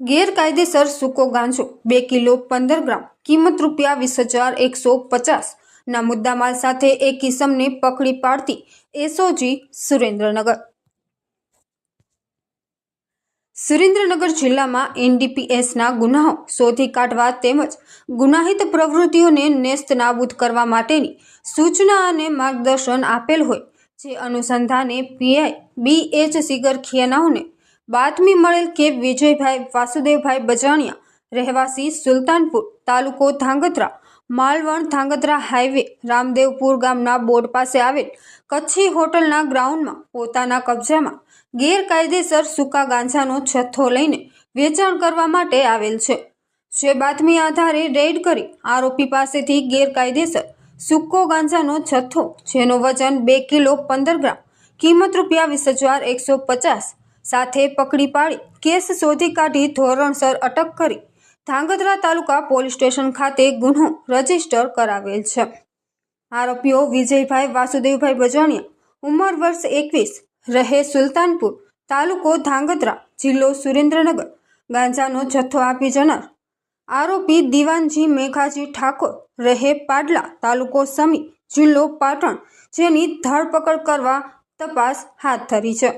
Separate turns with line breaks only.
ગેરકાયદેસર સૂકો ગાંજો, બે કિલો પંદર ગ્રામ, કિંમત રૂપિયા વીસ હજાર એકસો પચાસ. ના મુદ્દામાલ સાથે એક કિસમને પકડી પાડતી એસઓજી સુરેન્દ્રનગર. સુરેન્દ્રનગર જિલ્લામાં એનડીપીએસના ગુનાઓ શોધી કાઢવા તેમજ ગુનાહિત પ્રવૃત્તિઓને નેસ્ત નાબૂદ કરવા માટેની સૂચના અને માર્ગદર્શન આપેલ હોય, જે અનુસંધાને પીઆઈ બી એચ સિગર ખિયાનાઓને બાતમી મળેલ કે વિજયભાઈ વાસુદેવભાઈ બજાણિયા રહેવાસી સુલતાનપુર તાલુકો ધાંગધ્રા, માલવણ ધાંગધ્રા હાઈવે, રામદેવપુર ગામના બોર્ડ પાસે આવેલ કચ્છી હોટલના ગ્રાઉન્ડમાં પોતાના કબજામાં ગેરકાયદેસર સૂકા ગાંજાનો જથ્થો લઈને વેચાણ કરવા માટે આવેલ છે. જે બાતમી આધારે રેડ કરી આરોપી પાસેથી ગેરકાયદેસર સૂકો ગાંજાનો જથ્થો, જેનો વજન બે કિલો પંદર ગ્રામ, કિંમત રૂપિયા વીસ હજાર એકસો પચાસ સાથે પકડી પાડી કેસ શોધી કાઢી ધોરણસર અટક કરી ધાંગધ્રા તાલુકા પોલીસ સ્ટેશન ખાતે ગુનો રજિસ્ટર કરાવેલ છે. આરોપીઓ વિજયભાઈ વાસુદેવભાઈ બજાણિયા, ઉંમર વર્ષ એકવીસ, રહે સુલતાનપુર, તાલુકો ધાંગધ્રા, જિલ્લો સુરેન્દ્રનગર, ગાંજાનો જથ્થો આપી જનાર. આરોપી દિવાનજી મેઘાજી ઠાકોર, રહે પાડલા તાલુકો સમી, જિલ્લો પાટણ, જેની ધરપકડ કરવા તપાસ હાથ ધરી છે.